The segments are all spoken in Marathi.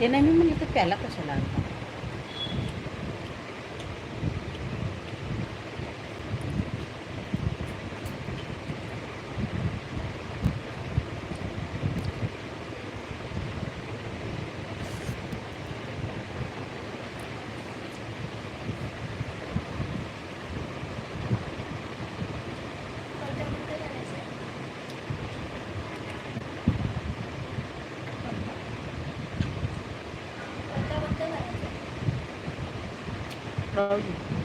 ते नाही मी म्हणलं तर प्याला कशाला आणता? proud of you.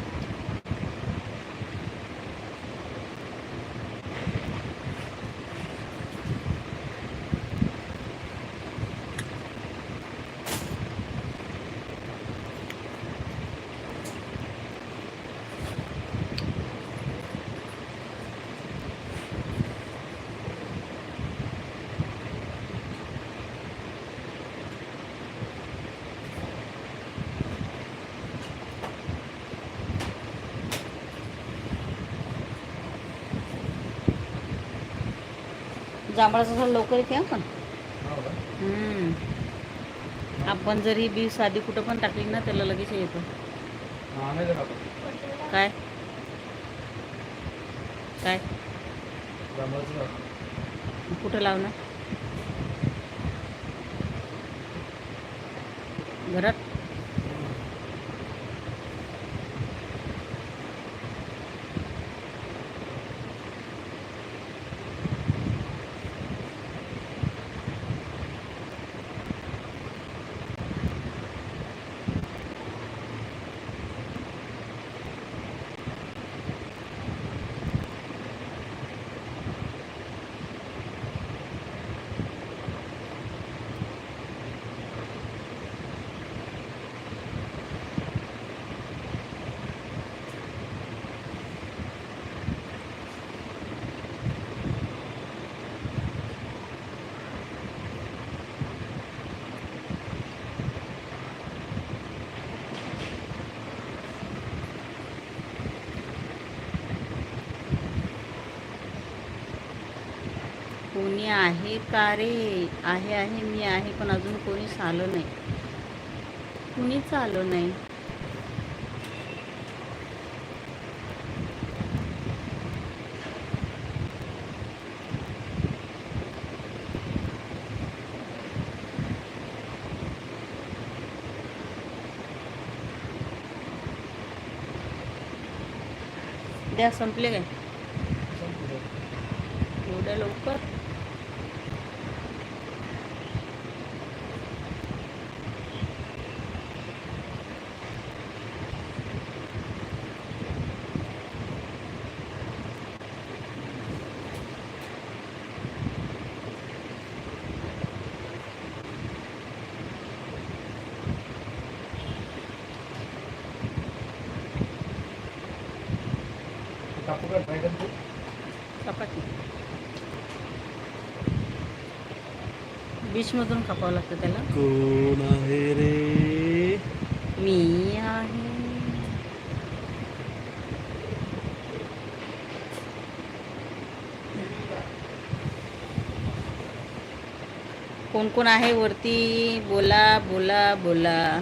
जांभळाचं झाड लवकर येते हा पण. हम्म. आपण जरी बी साधी कुठं पण टाकली ना त्याला लगेच येतं. काय? काय? कुठं लावणार? घरात? कोणी आहे का रे? आहे आहे मी आहे पण अजून कोणीच आलं नाही. कुणीच आलं नाही. द्या संपले काय? एवढ्या लवकर? चपाती बीचमधून कापावं लागतं त्याला. कोण आहे रे? मी आहे. कोण कोण आहे वरती? बोला बोला बोला.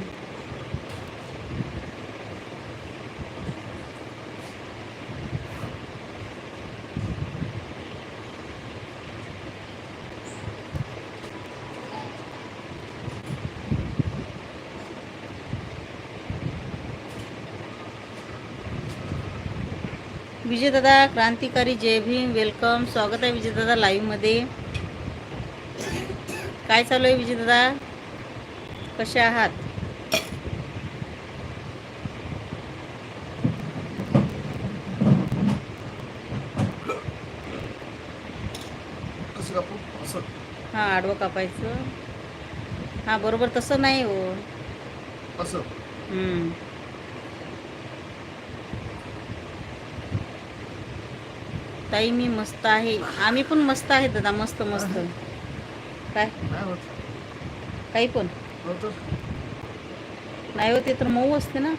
विजयदादा क्रांतिकारी जय भीम वेलकम स्वागत आहे विजयदादा लाईव्हमध्ये काय चालू आहे विजयदादा कसे आहात? हां आडवं कापायचं. हां बरोबर तसं नाही हो. असं. ताई मी मस्त आहे. आम्ही पण मस्त आहे दादा मस्त मस्त. काय? काही पण. नाही होते तर मऊ असते ना.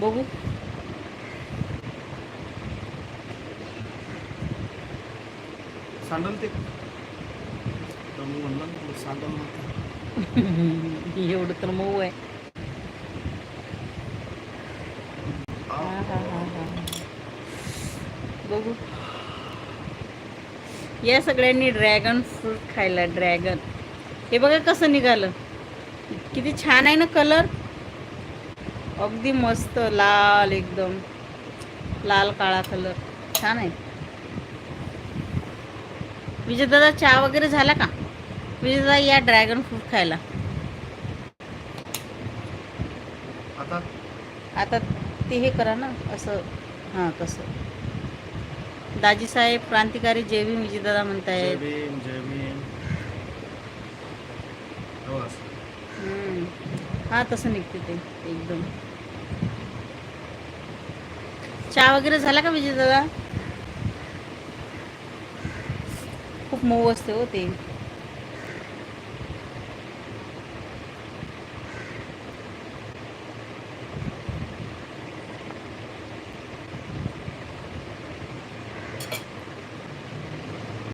बघू. सांडल ते. एवढं तर मऊ आहे आ, हा, हा, हा, हा. बघू या सगळ्यांनी ड्रॅगन फ्रूट खायला ड्रॅगन. हे बघा कसं निघालं. किती छान आहे ना कलर? अगदी मस्त लाल एकदम. लाल काळा कलर. छान आहे. विजय दादा चहा वगैरे झाला का? विजय दादा या ड्रॅगन फ्रूट खायला. आता? आता ते हे करा ना असं. हां तसं. दाजी साहेब क्रांतिकारी जय भीम विजयदादा जय म्हणतायत हो. हम्म. हा तसं निघते ते एकदम. चहा वगैरे झाला का विजयदादा? खूप मऊ असते हो ते.